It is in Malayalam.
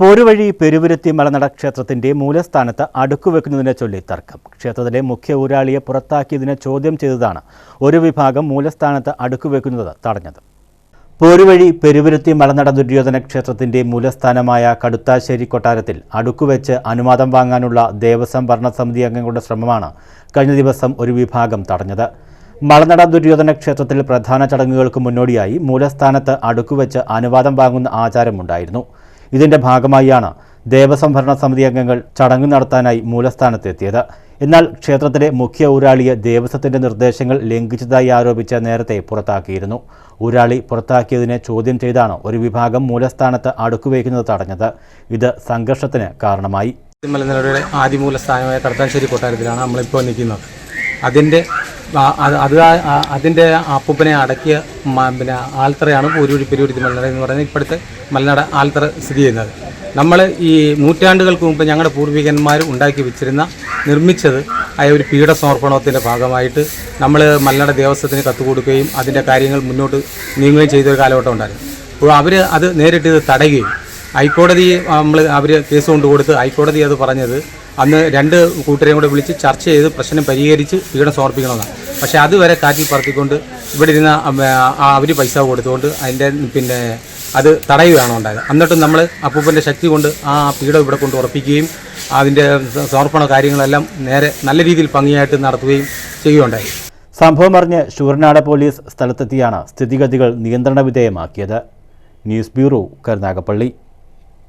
പോരുവഴി പെരുവുരുത്തി മലനട ക്ഷേത്രത്തിന്റെ മൂലസ്ഥാനത്ത് അടുക്കുവെക്കുന്നതിനെ ചൊല്ലി തർക്കം. ക്ഷേത്രത്തിലെ മുഖ്യ ഊരാളിയെ പുറത്താക്കിയതിനെ ചോദ്യം ചെയ്തതാണ് ഒരു വിഭാഗം മൂലസ്ഥാനത്ത് അടുക്കുവെക്കുന്നത് തടഞ്ഞത്. പോരുവഴി പെരുവിരുത്തി മലനട ദുര്യോധന ക്ഷേത്രത്തിന്റെ മൂലസ്ഥാനമായ കടുത്താശ്ശേരി കൊട്ടാരത്തിൽ അടുക്കുവെച്ച് അനുവാദം വാങ്ങാനുള്ള ദേവസ്വം ഭരണസമിതി അംഗങ്ങളുടെ ശ്രമമാണ് കഴിഞ്ഞ ദിവസം ഒരു വിഭാഗം തടഞ്ഞത്. മലനട ദുര്യോധന ക്ഷേത്രത്തിൽ പ്രധാന ചടങ്ങുകൾക്ക് മുന്നോടിയായി മൂലസ്ഥാനത്ത് അടുക്കുവെച്ച് അനുവാദം വാങ്ങുന്ന ആചാരമുണ്ടായിരുന്നു. ഇതിന്റെ ഭാഗമായാണ് ദേവസ്വം ഭരണ സമിതി അംഗങ്ങൾ ചടങ്ങ് നടത്താനായി മൂലസ്ഥാനത്തെത്തിയത്. എന്നാൽ ക്ഷേത്രത്തിലെ മുഖ്യ ഊരാളിയെ ദേവസ്വത്തിന്റെ നിർദ്ദേശങ്ങൾ ലംഘിച്ചതായി ആരോപിച്ച് നേരത്തെ പുറത്താക്കിയിരുന്നു. ഊരാളി പുറത്താക്കിയതിനെ ചോദ്യം ചെയ്താണ് ഒരു വിഭാഗം മൂലസ്ഥാനത്ത് അടുക്കുവയ്ക്കുന്നത് തടഞ്ഞത്. ഇത് സംഘർഷത്തിന് കാരണമായി. മലനിലയുടെ ആദിമൂല സ്ഥാനമായ കടത്താശ്ശേരി കൊട്ടാരത്തിലാണ് നമ്മളിപ്പോൾ നിൽക്കുന്നത്. അതിന്റെ അത് അതിന്റെ അപ്പൂപ്പനെ അടക്കിയ പിന്നെ ആൽത്തറയാണ് പൂരൂരി പെരുവരുത്തി മലനട എന്ന് പറയുന്നത്. ഇപ്പോഴത്തെ മലനട ആൽത്തറ സ്ഥിതി ചെയ്യുന്നത്. നമ്മൾ ഈ നൂറ്റാണ്ടുകൾക്ക് മുമ്പ് ഞങ്ങളുടെ പൂർവികന്മാർ ഉണ്ടാക്കി വെച്ചിരുന്ന നിർമ്മിച്ചത് ആയ ഒരു പീഠസമർപ്പണത്തിന്റെ ഭാഗമായിട്ട് നമ്മൾ മലനട ദേവസ്വത്തിന് കത്ത് കൊടുക്കുകയും അതിന്റെ കാര്യങ്ങൾ മുന്നോട്ട് നീങ്ങുകയും ചെയ്തൊരു കാലഘട്ടം ഉണ്ടായിരുന്നു. അപ്പോൾ അവർ അത് നേരിട്ട് ഇത് തടയുകയും. ഹൈക്കോടതി നമ്മൾ അവർ കേസ് കൊണ്ടുകൊടുത്ത് ഹൈക്കോടതി അത് പറഞ്ഞത് അന്ന് രണ്ട് കൂട്ടരെയും കൂടെ വിളിച്ച് ചർച്ച ചെയ്ത് പ്രശ്നം പരിഹരിച്ച് പീഡനം സമർപ്പിക്കണമെന്നാണ്. പക്ഷേ അതുവരെ കാറ്റിൽ പറത്തിക്കൊണ്ട് ഇവിടെ ഇരുന്ന അവർ പൈസ കൊടുത്തുകൊണ്ട് അതിന്റെ പിന്നെ അത് തടയുകയാണ് ഉണ്ടായത്. എന്നിട്ടും നമ്മൾ അപ്പൂപ്പന്റെ ശക്തി കൊണ്ട് ആ പീഠം ഇവിടെ കൊണ്ട് ഉറപ്പിക്കുകയും അതിന്റെ സമർപ്പണ കാര്യങ്ങളെല്ലാം നേരെ നല്ല രീതിയിൽ ഭംഗിയായിട്ട് നടത്തുകയും ചെയ്യുകയുണ്ടായി. സംഭവം അറിഞ്ഞ് ശൂരനാട് പോലീസ് സ്ഥലത്തെത്തിയാണ് സ്ഥിതിഗതികൾ നിയന്ത്രണ വിധേയമാക്കിയത്. News bureau Karunagappally.